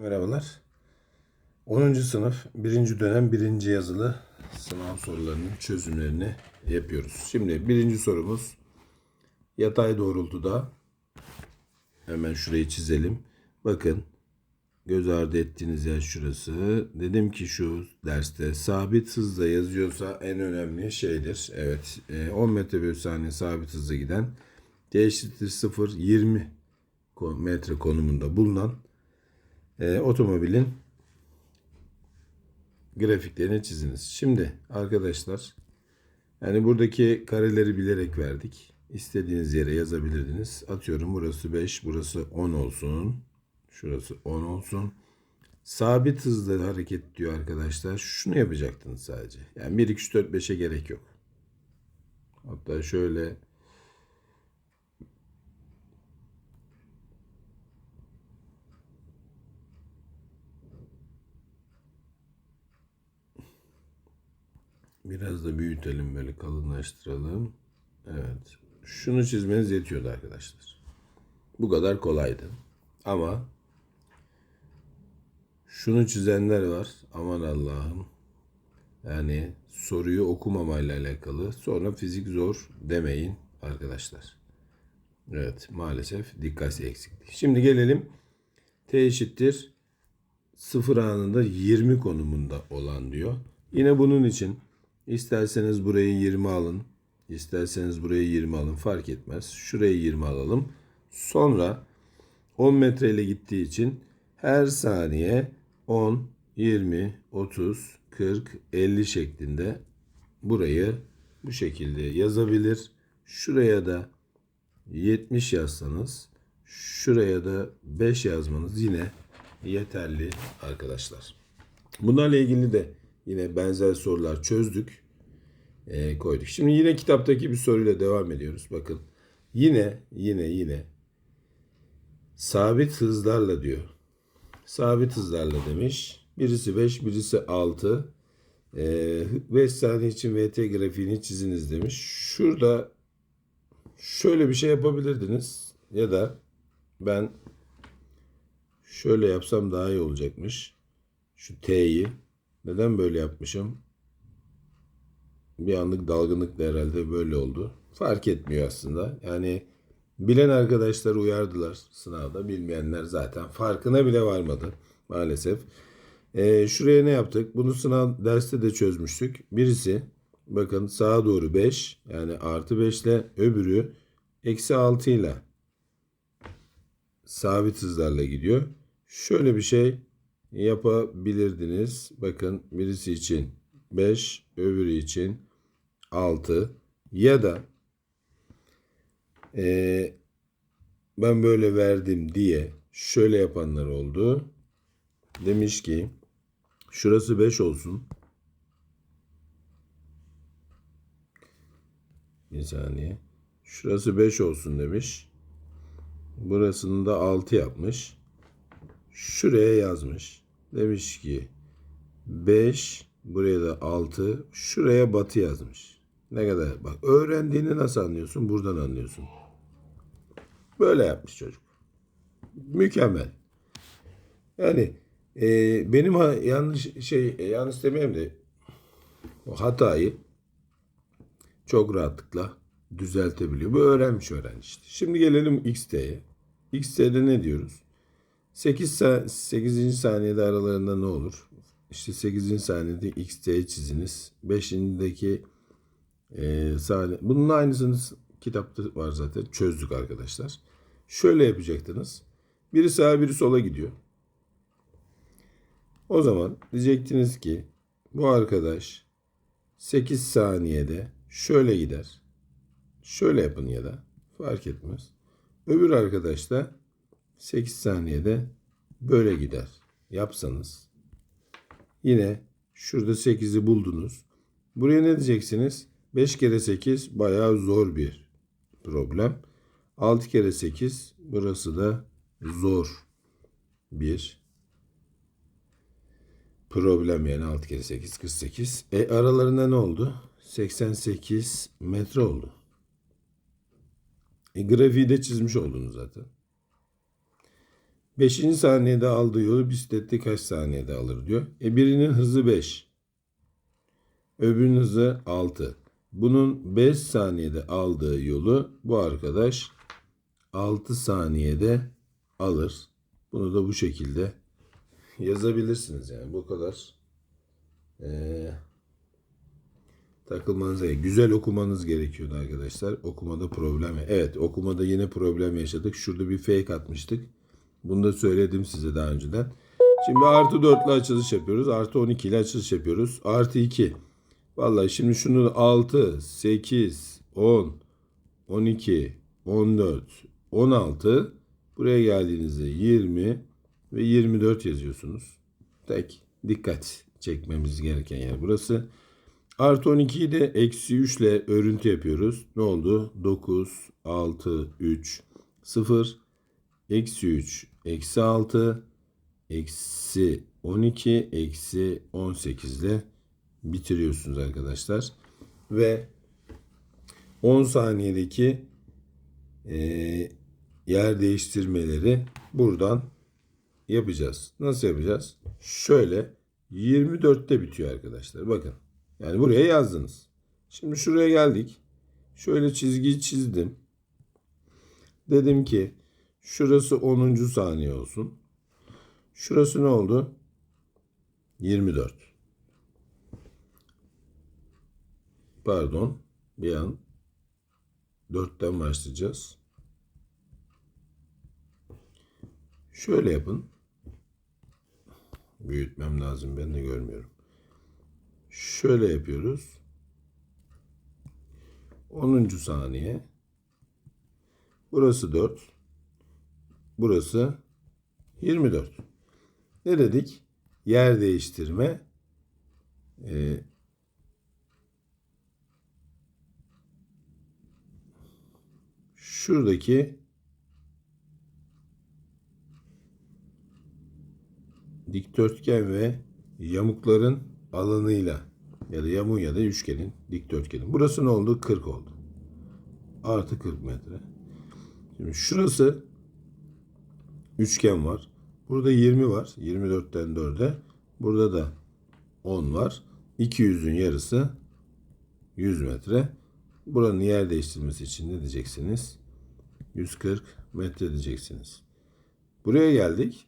Merhabalar. 10. sınıf 1. dönem 1. yazılı sınav sorularının çözümlerini yapıyoruz. Şimdi birinci sorumuz yatay doğrultuda hemen şurayı çizelim. Bakın göz ardı ettiğiniz yer şurası. Dedim ki şu derste sabit hızla yazıyorsa en önemli şeydir. Evet e, 10 metre bölü saniye sabit hızla giden d eşittir 0 20 ko- metre konumunda bulunan e, otomobilin grafiklerini çiziniz. Şimdi arkadaşlar yani buradaki kareleri bilerek verdik. İstediğiniz yere yazabilirdiniz. Atıyorum burası 5, burası 10 olsun. Şurası 10 olsun. Sabit hızla hareket diyor arkadaşlar. Şunu yapacaktınız sadece. Yani 1, 2, 3, 4, 5'e gerek yok. Hatta şöyle Biraz da büyütelim böyle kalınlaştıralım. Evet. Şunu çizmeniz yetiyordu arkadaşlar. Bu kadar kolaydı. Ama şunu çizenler var. Aman Allah'ım. Yani soruyu okumamayla alakalı. Sonra fizik zor demeyin arkadaşlar. Evet maalesef dikkat eksikliği. Şimdi gelelim T eşittir 0 anında 20 konumunda olan diyor. Yine bunun için isterseniz burayı 20 alın. isterseniz burayı 20 alın fark etmez. Şurayı 20 alalım. Sonra 10 metre ile gittiği için her saniye 10, 20, 30, 40, 50 şeklinde burayı bu şekilde yazabilir. Şuraya da 70 yazsanız şuraya da 5 yazmanız yine yeterli arkadaşlar. Bunlarla ilgili de yine benzer sorular çözdük. E, koyduk. Şimdi yine kitaptaki bir soruyla devam ediyoruz. Bakın yine yine yine sabit hızlarla diyor. Sabit hızlarla demiş. Birisi 5, birisi 6. 5 saniye için VT grafiğini çiziniz demiş. Şurada şöyle bir şey yapabilirdiniz. Ya da ben şöyle yapsam daha iyi olacakmış. Şu T'yi. Neden böyle yapmışım? Bir anlık dalgınlıkla herhalde böyle oldu. Fark etmiyor aslında. Yani bilen arkadaşlar uyardılar sınavda. Bilmeyenler zaten farkına bile varmadı maalesef. Ee, şuraya ne yaptık? Bunu sınav derste de çözmüştük. Birisi bakın sağa doğru 5 yani artı 5 ile öbürü eksi 6 ile sabit hızlarla gidiyor. Şöyle bir şey yapabilirdiniz. Bakın birisi için 5, öbürü için 6 ya da eee, ben böyle verdim diye şöyle yapanlar oldu. Demiş ki şurası 5 olsun. Bir saniye. Şurası 5 olsun demiş. Burasını da 6 yapmış. Şuraya yazmış. Demiş ki 5 buraya da 6 şuraya batı yazmış. Ne kadar bak öğrendiğini nasıl anlıyorsun? Buradan anlıyorsun. Böyle yapmış çocuk. Mükemmel. Yani e, benim ha- yanlış şey e, yanlış demeyeyim de o hatayı çok rahatlıkla düzeltebiliyor. Bu öğrenmiş öğrenci işte. Şimdi gelelim XT'ye. XT'de ne diyoruz? 8, 8. saniyede aralarında ne olur? İşte 8. saniyede XT'yi çiziniz. 5'indeki e, saniye. Bunun aynısını kitapta var zaten. Çözdük arkadaşlar. Şöyle yapacaktınız. Biri sağa biri sola gidiyor. O zaman diyecektiniz ki bu arkadaş 8 saniyede şöyle gider. Şöyle yapın ya da fark etmez. Öbür arkadaş da 8 saniyede böyle gider. Yapsanız yine şurada 8'i buldunuz. Buraya ne diyeceksiniz? 5 kere 8 bayağı zor bir problem. 6 kere 8 burası da zor bir problem yani 6 kere 8 48. E aralarında ne oldu? 88 metre oldu. E, grafiği de çizmiş oldunuz zaten. 5. saniyede aldığı yolu bisiklette kaç saniyede alır diyor. E birinin hızı 5. Öbürünün hızı 6. Bunun 5 saniyede aldığı yolu bu arkadaş 6 saniyede alır. Bunu da bu şekilde yazabilirsiniz yani bu kadar ee, takılmanıza güzel okumanız gerekiyordu arkadaşlar. Okumada problem. Evet okumada yine problem yaşadık. Şurada bir fake atmıştık. Bunu da söyledim size daha önceden. Şimdi artı 4 ile açılış yapıyoruz. Artı 12 ile açılış yapıyoruz. Artı 2. Vallahi şimdi şunu 6, 8, 10, 12, 14, 16. Buraya geldiğinizde 20 ve 24 yazıyorsunuz. Tek dikkat çekmemiz gereken yer burası. Artı 12'yi de eksi 3 ile örüntü yapıyoruz. Ne oldu? 9, 6, 3, 0, eksi 3, eksi 6, eksi 12, eksi 18 ile bitiriyorsunuz arkadaşlar. Ve 10 saniyedeki e, yer değiştirmeleri buradan yapacağız. Nasıl yapacağız? Şöyle 24'te bitiyor arkadaşlar. Bakın. Yani buraya yazdınız. Şimdi şuraya geldik. Şöyle çizgiyi çizdim. Dedim ki şurası 10. saniye olsun. Şurası ne oldu? 24. Pardon. Bir an 4'ten başlayacağız. Şöyle yapın. Büyütmem lazım. Ben de görmüyorum. Şöyle yapıyoruz. 10. saniye. Burası 4. Burası 24. Ne dedik? Yer değiştirme. Ee, şuradaki dikdörtgen ve yamukların alanıyla ya da yamuğun ya da üçgenin dikdörtgenin. Burası ne oldu? 40 oldu. Artı 40 metre. Şimdi şurası üçgen var. Burada 20 var. 24'ten 4'e. Burada da 10 var. 200'ün yarısı 100 metre. Buranın yer değiştirmesi için ne diyeceksiniz? 140 metre diyeceksiniz. Buraya geldik.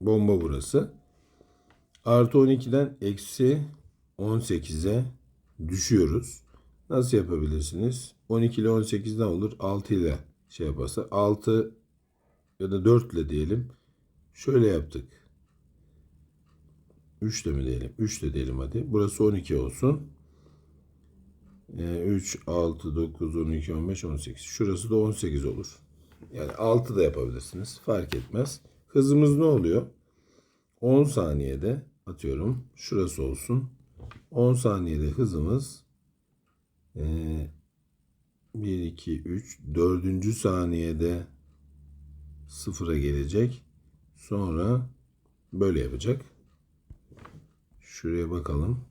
Bomba burası. Artı 12'den eksi 18'e düşüyoruz. Nasıl yapabilirsiniz? 12 ile 18 ne olur? 6 ile şey yaparsa 6 ya da 4 ile diyelim. Şöyle yaptık. 3 ile mi diyelim? 3 ile diyelim hadi. Burası 12 olsun. 3, 6, 9, 12, 15, 18. Şurası da 18 olur. Yani 6 da yapabilirsiniz. Fark etmez. Hızımız ne oluyor? 10 saniyede atıyorum. Şurası olsun. 10 saniyede hızımız e, 1, 2, 3, 4. saniyede sıfıra gelecek. Sonra böyle yapacak. Şuraya bakalım.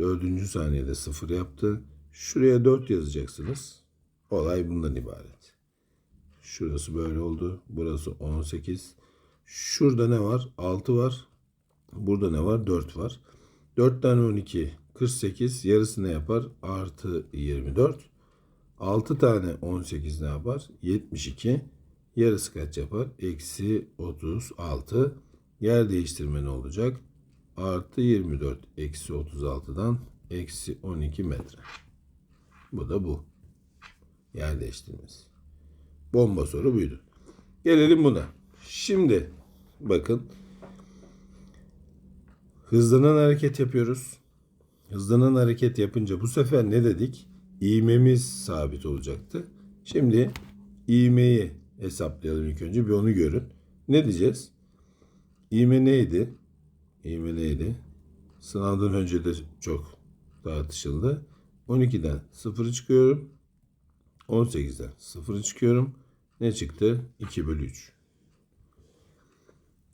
4. saniyede sıfır yaptı. Şuraya 4 yazacaksınız. Olay bundan ibaret. Şurası böyle oldu. Burası 18. Şurada ne var? 6 var. Burada ne var? 4 var. 4 tane 12 48 yarısı ne yapar? Artı 24. 6 tane 18 ne yapar? 72. Yarısı kaç yapar? Eksi 36. Yer değiştirme ne olacak? Artı 24 eksi 36'dan eksi 12 metre. Bu da bu. Yer değiştirmesi. Bomba soru buydu. Gelelim buna. Şimdi bakın hızlanan hareket yapıyoruz. Hızlanan hareket yapınca bu sefer ne dedik? İğmemiz sabit olacaktı. Şimdi iğmeyi hesaplayalım ilk önce. Bir onu görün. Ne diyeceğiz? İğme neydi? İğme neydi? Sınavdan önce de çok tartışıldı. 12'den 0'ı çıkıyorum. 18'den 0'ı çıkıyorum. Ne çıktı? 2 bölü 3.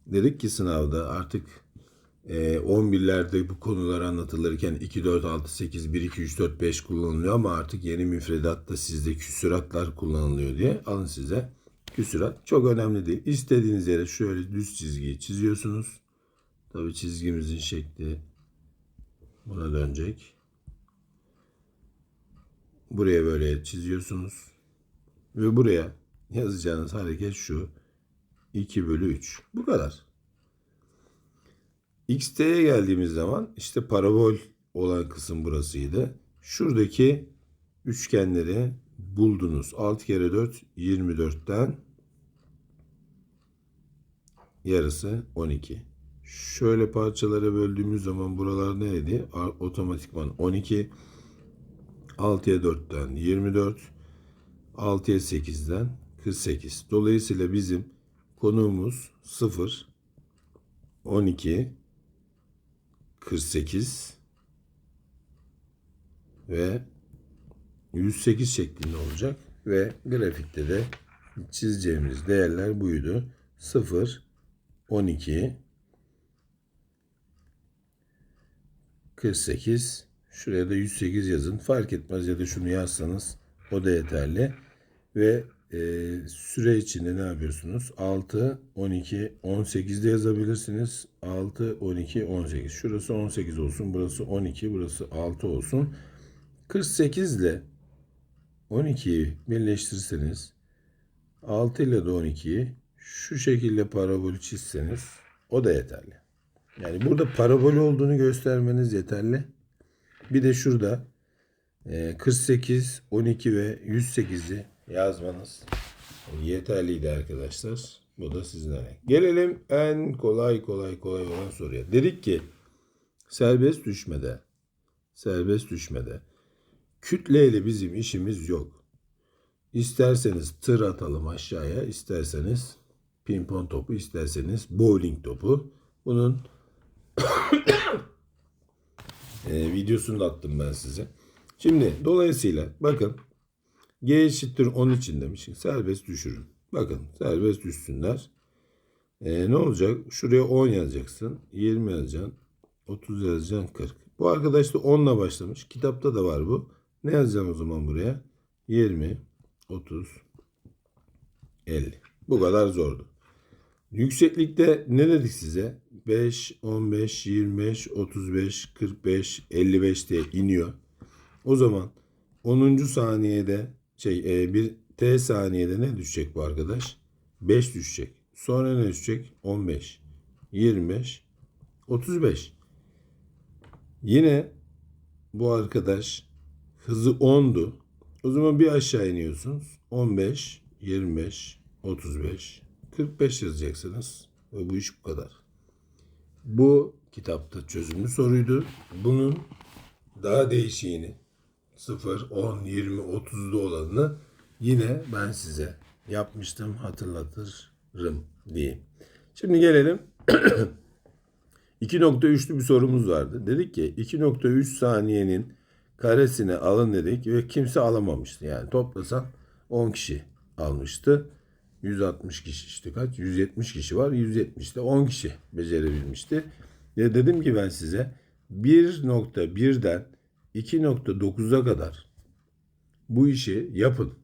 Dedik ki sınavda artık e, 11'lerde bu konular anlatılırken 2, 4, 6, 8, 1, 2, 3, 4, 5 kullanılıyor ama artık yeni müfredatta sizde küsuratlar kullanılıyor diye alın size küsurat çok önemli değil. İstediğiniz yere şöyle düz çizgiyi çiziyorsunuz. Tabii çizgimizin şekli buna dönecek. Buraya böyle çiziyorsunuz. Ve buraya yazacağınız hareket şu. 2 bölü 3. Bu kadar. XT'ye geldiğimiz zaman işte parabol olan kısım burasıydı. Şuradaki üçgenleri buldunuz. 6 kere 4 24'ten yarısı 12. Şöyle parçalara böldüğümüz zaman buralar neydi? Otomatikman 12. 6'ya 4'ten 24. 6'ya 8'den 48. Dolayısıyla bizim konuğumuz 0, 12, 48 ve 108 şeklinde olacak ve grafikte de çizeceğimiz değerler buydu. 0, 12, 48, şuraya da 108 yazın. Fark etmez ya da şunu yazsanız o da yeterli. Ve e, süre içinde ne yapıyorsunuz? 6, 12, 18 de yazabilirsiniz. 6, 12, 18. Şurası 18 olsun. Burası 12. Burası 6 olsun. 48 ile 12'yi birleştirseniz 6 ile de 12'yi şu şekilde parabol çizseniz o da yeterli. Yani burada parabol olduğunu göstermeniz yeterli. Bir de şurada e, 48, 12 ve 108'i yazmanız yeterliydi arkadaşlar. Bu da sizin örnek. Gelelim en kolay kolay kolay olan soruya. Dedik ki serbest düşmede serbest düşmede kütleyle bizim işimiz yok. İsterseniz tır atalım aşağıya, isterseniz pimpon topu, isterseniz bowling topu. Bunun e, videosunu da attım ben size. Şimdi dolayısıyla bakın G eşittir 10 için demiş. Serbest düşürün. Bakın serbest düşsünler. E, ne olacak? Şuraya 10 yazacaksın. 20 yazacaksın. 30 yazacaksın. 40. Bu arkadaş da 10 ile başlamış. Kitapta da var bu. Ne yazacağım o zaman buraya? 20, 30, 50. Bu kadar zordu. Yükseklikte ne dedik size? 5, 15, 25, 35, 45, 55 diye iniyor. O zaman 10. saniyede şey e, bir T saniyede ne düşecek bu arkadaş? 5 düşecek. Sonra ne düşecek? 15, 25, 35. Yine bu arkadaş hızı 10'du. O zaman bir aşağı iniyorsunuz. 15, 25, 35, 45 yazacaksınız. Ve bu iş bu kadar. Bu kitapta çözümlü soruydu. Bunun daha değişiğini 0, 10, 20, 30'da olanını yine ben size yapmıştım hatırlatırım diye. Şimdi gelelim 2.3'lü bir sorumuz vardı. Dedik ki 2.3 saniyenin karesini alın dedik ve kimse alamamıştı. Yani toplasan 10 kişi almıştı. 160 kişi işte kaç? 170 kişi var. 170'te 10 kişi becerebilmişti. Ve dedim ki ben size 1.1'den 2.9'a kadar bu işi yapın.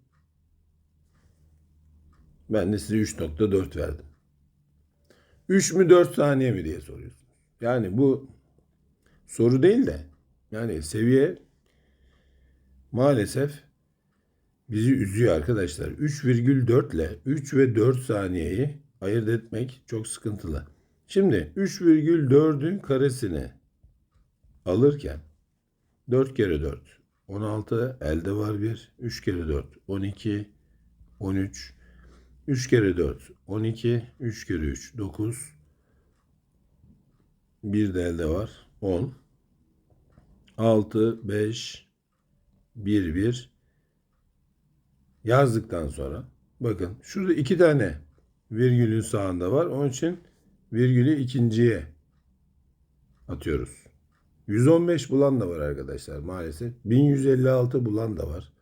Ben de size 3.4 verdim. 3 mü 4 saniye mi diye soruyorsunuz. Yani bu soru değil de yani seviye maalesef bizi üzüyor arkadaşlar. 3,4 ile 3 ve 4 saniyeyi ayırt etmek çok sıkıntılı. Şimdi 3,4'ün karesini alırken 4 kere 4 16 elde var bir 3 kere 4 12 13 3 kere 4 12 3 kere 3 9 bir de elde var 10 6 5 1 1 yazdıktan sonra bakın şurada iki tane virgülün sağında var. Onun için virgülü ikinciye atıyoruz. 115 bulan da var arkadaşlar maalesef. 1156 bulan da var.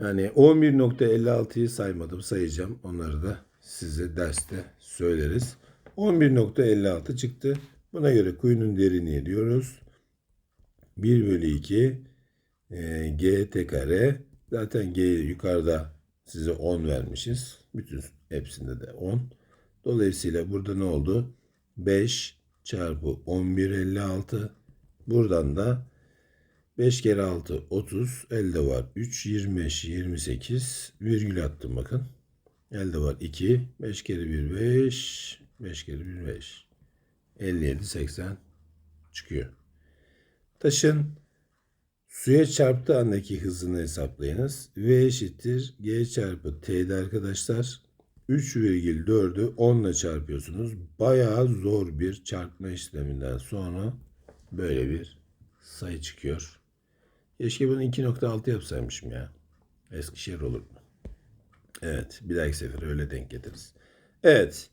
Yani 11.56'yı saymadım sayacağım. Onları da size derste söyleriz. 11.56 çıktı. Buna göre kuyunun derinliği diyoruz. 1 bölü 2 e, gt kare. Zaten g yukarıda Size 10 vermişiz. Bütün hepsinde de 10. Dolayısıyla burada ne oldu? 5 çarpı 11 56. Buradan da 5 kere 6 30. Elde var 3 25 28. Virgül attım bakın. Elde var 2. 5 kere 1 5. 5 kere 1 5. 57 80 çıkıyor. Taşın suya çarptığı andaki hızını hesaplayınız. V eşittir G çarpı T'de arkadaşlar. 3,4'ü 10 ile çarpıyorsunuz. Bayağı zor bir çarpma işleminden sonra böyle bir sayı çıkıyor. Keşke bunu 2.6 yapsaymışım ya. Eskişehir olur mu? Evet. Bir dahaki sefer öyle denk getiririz. Evet.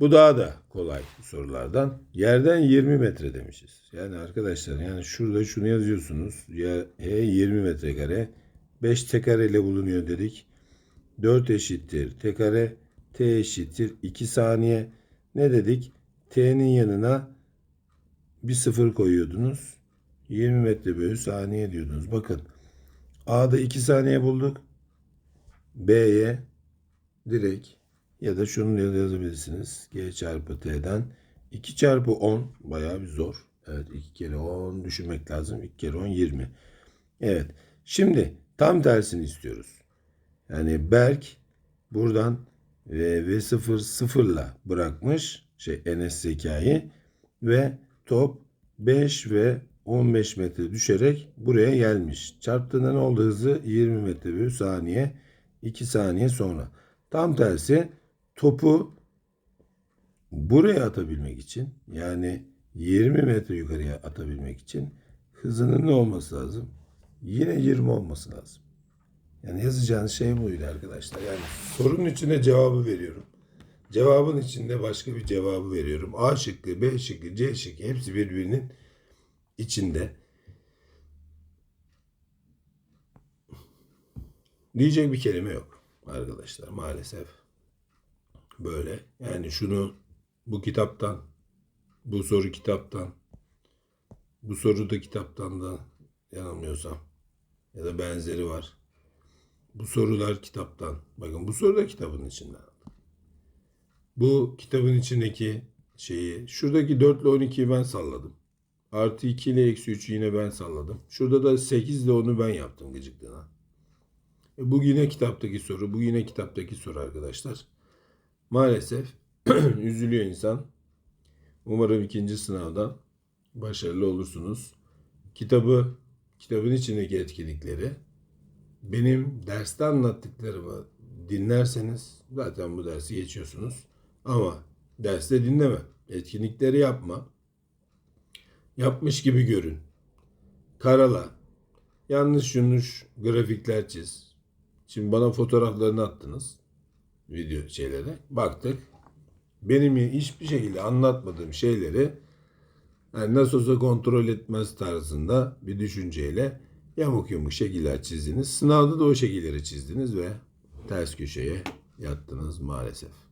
Bu daha da kolay sorulardan. Yerden 20 metre demişiz. Yani arkadaşlar yani şurada şunu yazıyorsunuz. Ya H 20 metrekare. 5 t kare ile bulunuyor dedik. 4 eşittir t kare. T eşittir 2 saniye. Ne dedik? T'nin yanına bir sıfır koyuyordunuz. 20 metre bölü saniye diyordunuz. Bakın A'da 2 saniye bulduk. B'ye direkt ya da şunu yazabilirsiniz. G çarpı T'den 2 çarpı 10 bayağı bir zor. Evet 2 kere 10 düşünmek lazım. 2 kere 10 20. Evet. Şimdi tam tersini istiyoruz. Yani Berk buradan ve V0 sıfırla bırakmış şey Enes Zekai'yi ve top 5 ve 15 metre düşerek buraya gelmiş. Çarptığında ne oldu hızı? 20 metre bölü saniye. 2 saniye sonra. Tam tersi topu buraya atabilmek için yani 20 metre yukarıya atabilmek için hızının ne olması lazım? Yine 20 olması lazım. Yani yazacağınız şey buydu arkadaşlar. Yani sorunun içine cevabı veriyorum. Cevabın içinde başka bir cevabı veriyorum. A şıkkı, B şıkkı, C şıkkı hepsi birbirinin içinde. Diyecek bir kelime yok arkadaşlar maalesef. Böyle yani şunu bu kitaptan, bu soru kitaptan, bu soru da kitaptan da yanılmıyorsam ya da benzeri var. Bu sorular kitaptan. Bakın bu soru da kitabın içinden. Bu kitabın içindeki şeyi, şuradaki 4 ile 12'yi ben salladım. Artı 2 ile eksi 3'ü yine ben salladım. Şurada da 8 ile 10'u ben yaptım gıcıklığına. E bu yine kitaptaki soru. Bu yine kitaptaki soru arkadaşlar. Maalesef üzülüyor insan. Umarım ikinci sınavda başarılı olursunuz. Kitabı, kitabın içindeki etkinlikleri benim derste anlattıklarımı dinlerseniz zaten bu dersi geçiyorsunuz. Ama derste dinleme. Etkinlikleri yapma. Yapmış gibi görün. Karala. Yanlış yanlış grafikler çiz. Şimdi bana fotoğraflarını attınız. Video şeylere. Baktık. Benim hiçbir şekilde anlatmadığım şeyleri yani nasıl olsa kontrol etmez tarzında bir düşünceyle yamuk yumuk şekiller çizdiniz. Sınavda da o şekilleri çizdiniz ve ters köşeye yattınız maalesef.